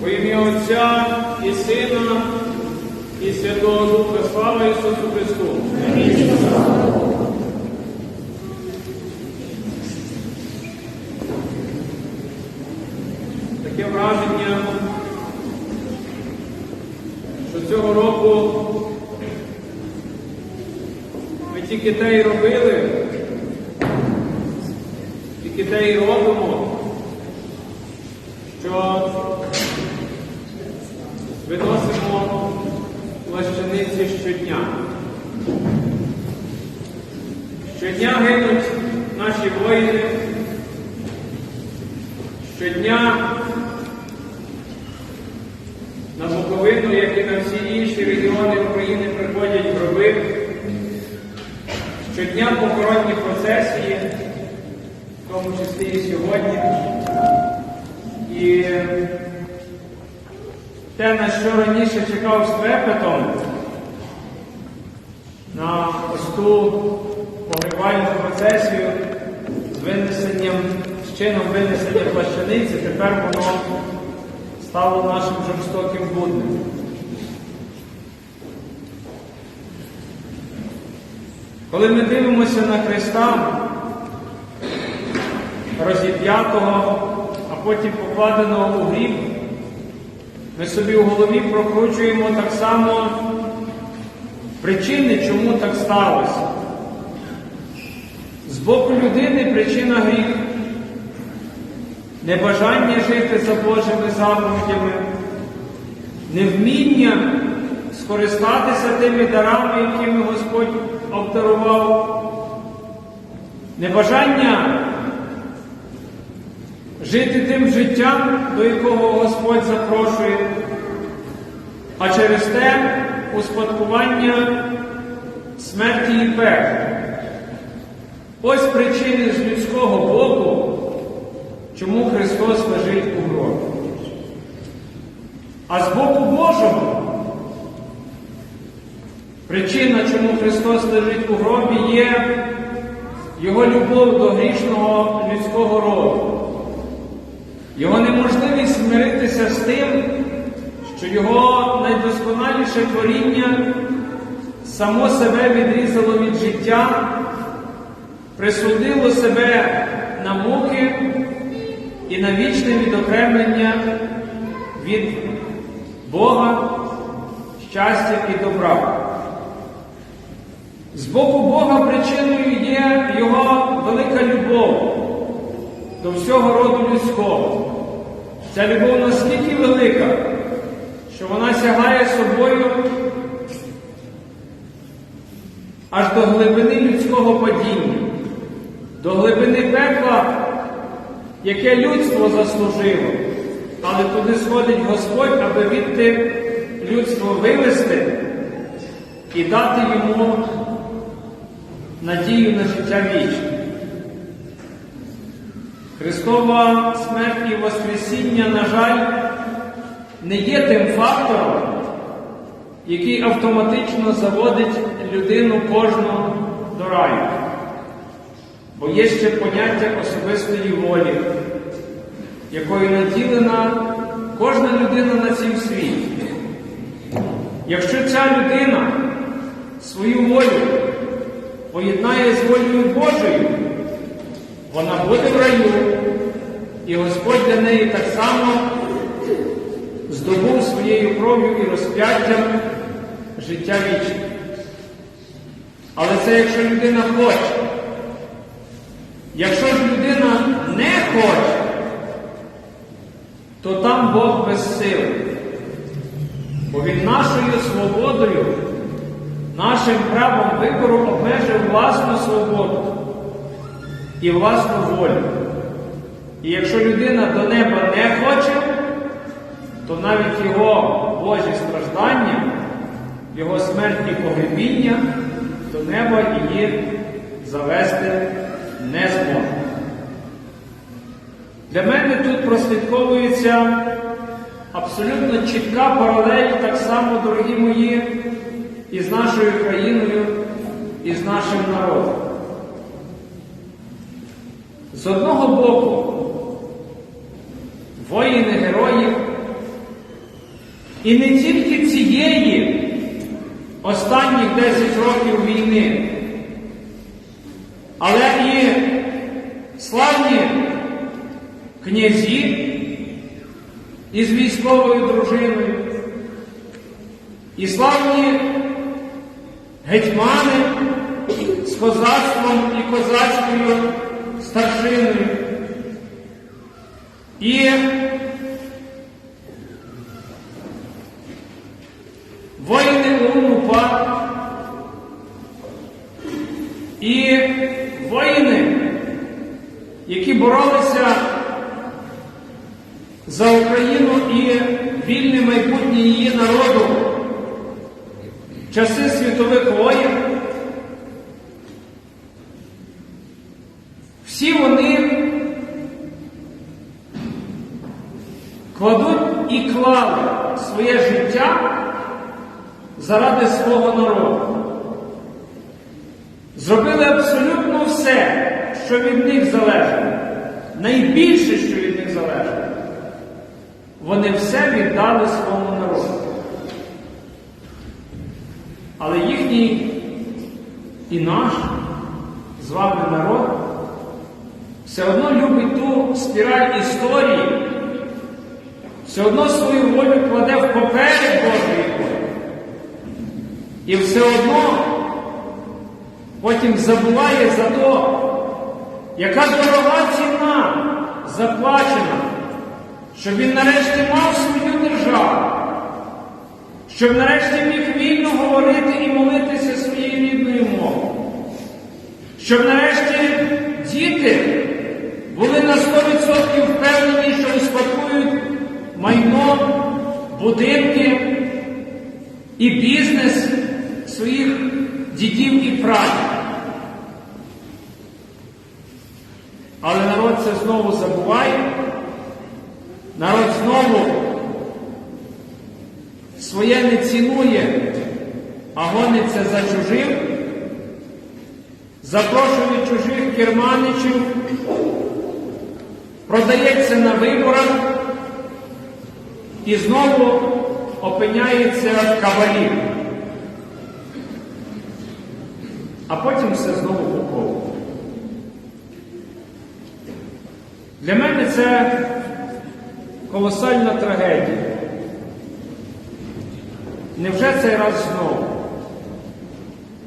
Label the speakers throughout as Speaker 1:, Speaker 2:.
Speaker 1: Во ім'я Отця і Сина, і Святого Духа, слава Ісусу Христу! Таке враження, що цього року ми тільки те й робили, тільки те й робимо, щодня. Щодня гинуть наші воїни, щодня на Буковину, як і на всі інші регіони України, приходять гроби, щодня похоронні процесії, в тому числі і сьогодні. І те, на що раніше чекав з трепетом, на ось ту погребальну процесію з винесенням, з чином винесення плащаниці, тепер воно стало нашим жорстоким буднем. Коли ми дивимося на Христа, розіп'ятого, а потім покладеного у гріб, ми собі в голові прокручуємо так само причини, чому так сталося. З боку людини причина гріх, небажання жити за Божими заповідями, невміння скористатися тими дарами, якими Господь обдарував, небажання жити тим життям, до якого Господь запрошує, а через те успадкування смерті і пекла. Ось причини з людського боку, чому Христос лежить у гробі. А з боку Божого причина, чому Христос лежить у гробі, є Його любов до грішного людського роду. Його неможливість змиритися з тим, що його найдосконаліше творіння само себе відрізало від життя, присудило себе на муки і на вічне відокремлення від Бога, щастя і добра. З боку Бога причиною є Його велика любов до всього роду людського. Ця любов настільки велика, що вона сягає собою аж до глибини людського падіння, до глибини пекла, яке людство заслужило, але туди сходить Господь, аби відти людство вивести і дати йому надію на життя вічне. Христова смерть і Воскресіння, на жаль, не є тим фактором, який автоматично заводить людину кожну до раю. Бо є ще поняття особистої волі, якою наділена кожна людина на цім світі. Якщо ця людина свою волю поєднає з волею Божою, вона буде в раю, і Господь для неї так само здобув своєю кров'ю і розп'яттям життя вічне. Але це якщо людина хоче. Якщо ж людина не хоче, то там Бог без сили. Бо він нашою свободою, нашим правом вибору обмежив власну свободу і власну волю. І якщо людина до неба не хоче, то навіть його Божі страждання, його смерть і погребіння до неба її завести не зможе. Для мене тут прослідковується абсолютно чітка паралель, так само, дорогі мої, і з нашою країною, і з нашим народом. З одного боку, воїни героїв, І не тільки цієї останніх 10 років війни, але і славні князі із військовою дружиною, і славні гетьмани з козацтвом і козацькою старшиною. І воїни УНУПА і воїни, які боролися за Україну і вільне майбутнє її народу в часи світових воєн. Всі вони кладуть і клали своє життя заради свого народу. Зробили абсолютно все, що від них залежало. Найбільше, що від них залежало. Вони все віддали своєму народу. Але їхній і наш з вами народ все одно любить ту спіраль історії, все одно свою волю кладе в поперед Божої волі. І все одно потім забуває за то, яка дорога ціна заплачена, щоб він нарешті мав свою державу, щоб нарешті міг вільно говорити і молитися своєю рідною мовою, щоб нарешті діти були на 100% впевнені, що успадкують майно, будинки і бізнес своїх дідів і прадів. Але народ це знову забуває, народ знову своє не цінує, а гониться за чужим, запрошує чужих керманичів, продається на виборах. І знову опиняється в кавалі. А потім все знову по колу. Для мене це колосальна трагедія. Невже цей раз знову?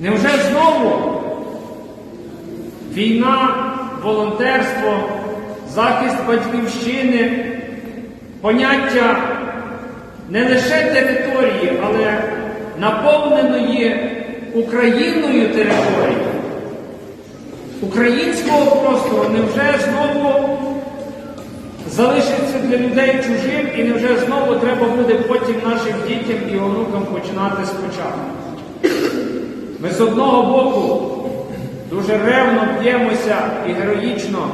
Speaker 1: Невже знову війна, волонтерство, захист батьківщини, поняття не лише території, але наповненої Україною території, українського простору невже знову залишиться для людей чужим і невже знову треба буде потім нашим дітям і онукам починати спочатку. Ми з одного боку дуже ревно б'ємося і героїчно,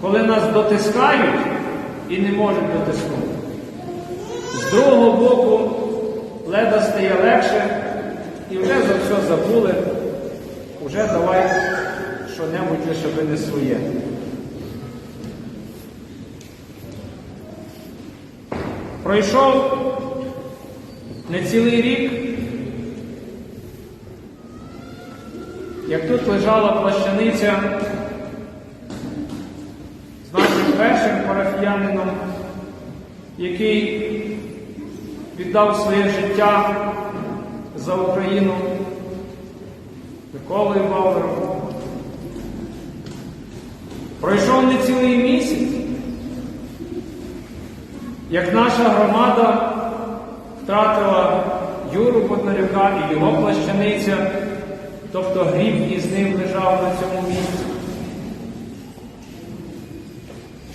Speaker 1: коли нас дотискають і не можуть дотиснути. З другого боку, леда стає легше і вже за все забули, вже давай що-небудь лише би не своє. Пройшов не цілий рік, як тут лежала плащаниця з нашим першим парафіянином, який віддав своє життя за Україну Миколою Бауером. Пройшов не цілий місяць, як наша громада втратила Юру Боднарюка і його плащаниця, тобто гріб із ним лежав на цьому місці.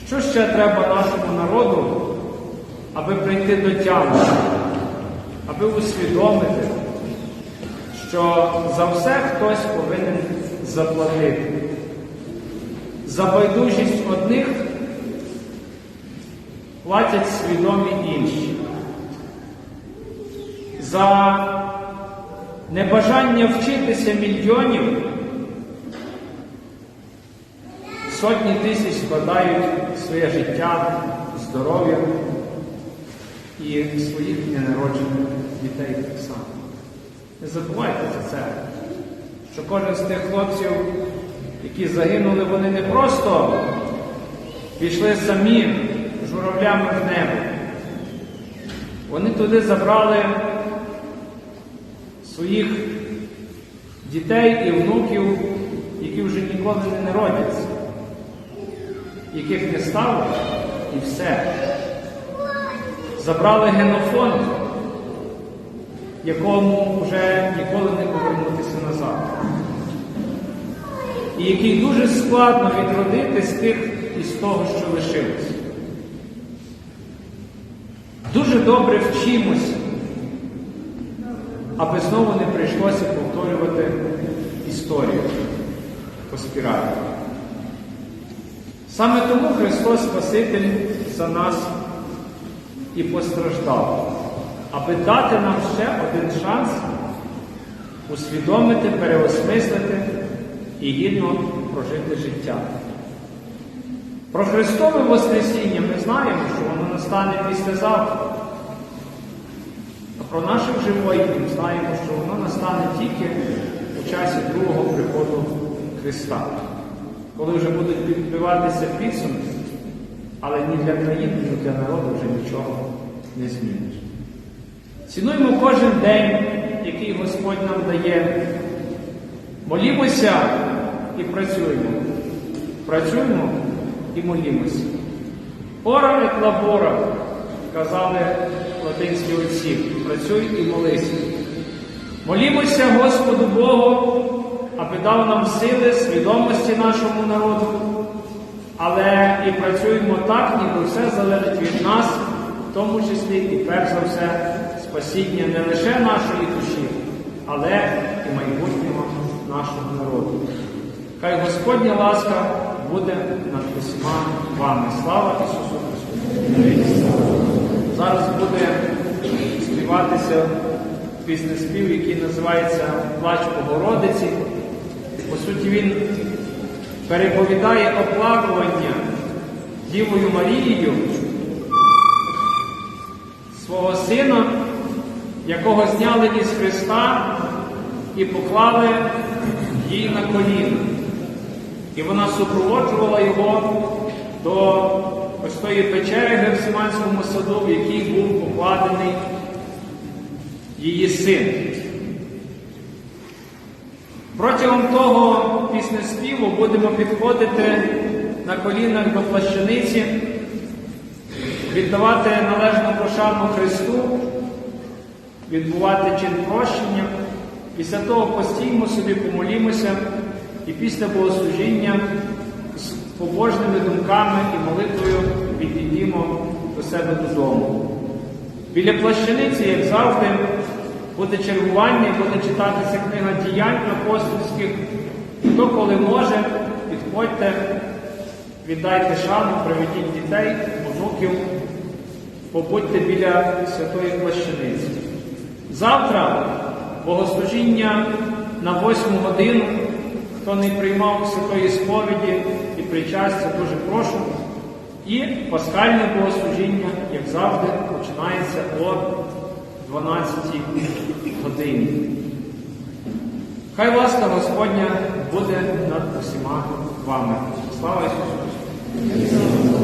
Speaker 1: Що ще треба нашому народу, аби прийти до тями, аби усвідомити, що за все хтось повинен заплатити? За байдужість одних платять свідомі інші. За небажання вчитися мільйонів сотні тисяч складають своє життя, здоров'я. і своїх ненароджених дітей так само. Не забувайте за це, що кожен з тих хлопців, які загинули, вони не просто пішли самі журавлями в небо. Вони туди забрали своїх дітей і внуків, які вже ніколи не народяться, яких не стало, і все. Забрали генофонд, якому вже ніколи не повернутися назад. І який дуже складно відродити з тих із того, що лишилось. Дуже добре вчимось, аби знову не прийшлося повторювати історію по спіралі. Саме тому Христос Спаситель за нас і постраждав, аби дати нам ще один шанс усвідомити, переосмислити і гідно прожити життя. Про Христове Воскресіння ми знаємо, що воно настане післязавтра. Про наше вже воїнів знаємо, що воно настане тільки у часі другого приходу Христа, коли вже будуть підбиватися підсумки, але ні для країни, ні для народу вже нічого не зміниш. Цінуємо кожен день, який Господь нам дає. Молімося і працюємо. Працюємо і молімося. Ора et labora, казали латинські отці, працюй і молися. Молімося Господу Богу, аби дав нам сили, свідомості нашому народу, але і працюємо так, ніби все залежить від нас, в тому числі і перш за все спасіння не лише нашої душі, але і майбутнього нашого народу. Хай Господня ласка буде над усіма вами. Слава Ісусу Христу! Зараз буде співатися піснеспів, який називається Плач Богородиці. По суті, він переповідає оплакування Дівою Марією свого сина, якого зняли із Христа і поклали їй на коліна. І вона супроводжувала його до ось тої печери в Герсиманському саду, в якій був покладений її син. Протягом того піснеспіву будемо підходити на колінах до плащаниці, віддавати належну прошану Христу, відбувати чин прощення. Після того постійно собі помолімося і після богослужіння з побожними думками і молитвою відійдімо до себе додому. Біля плащаниці, як завжди, буде чергування, буде читатися книга діянь апостольських. Хто коли може, підходьте, віддайте шану, приведіть дітей, онуків, побудьте біля святої плащаниці. Завтра богослужіння на восьму годину. Хто не приймав святої сповіді і причастя, дуже прошу. І пасхальне богослужіння, як завжди, починається о 12 годині. Хай ласка Господня буде над усіма вами. Слава Ісусу!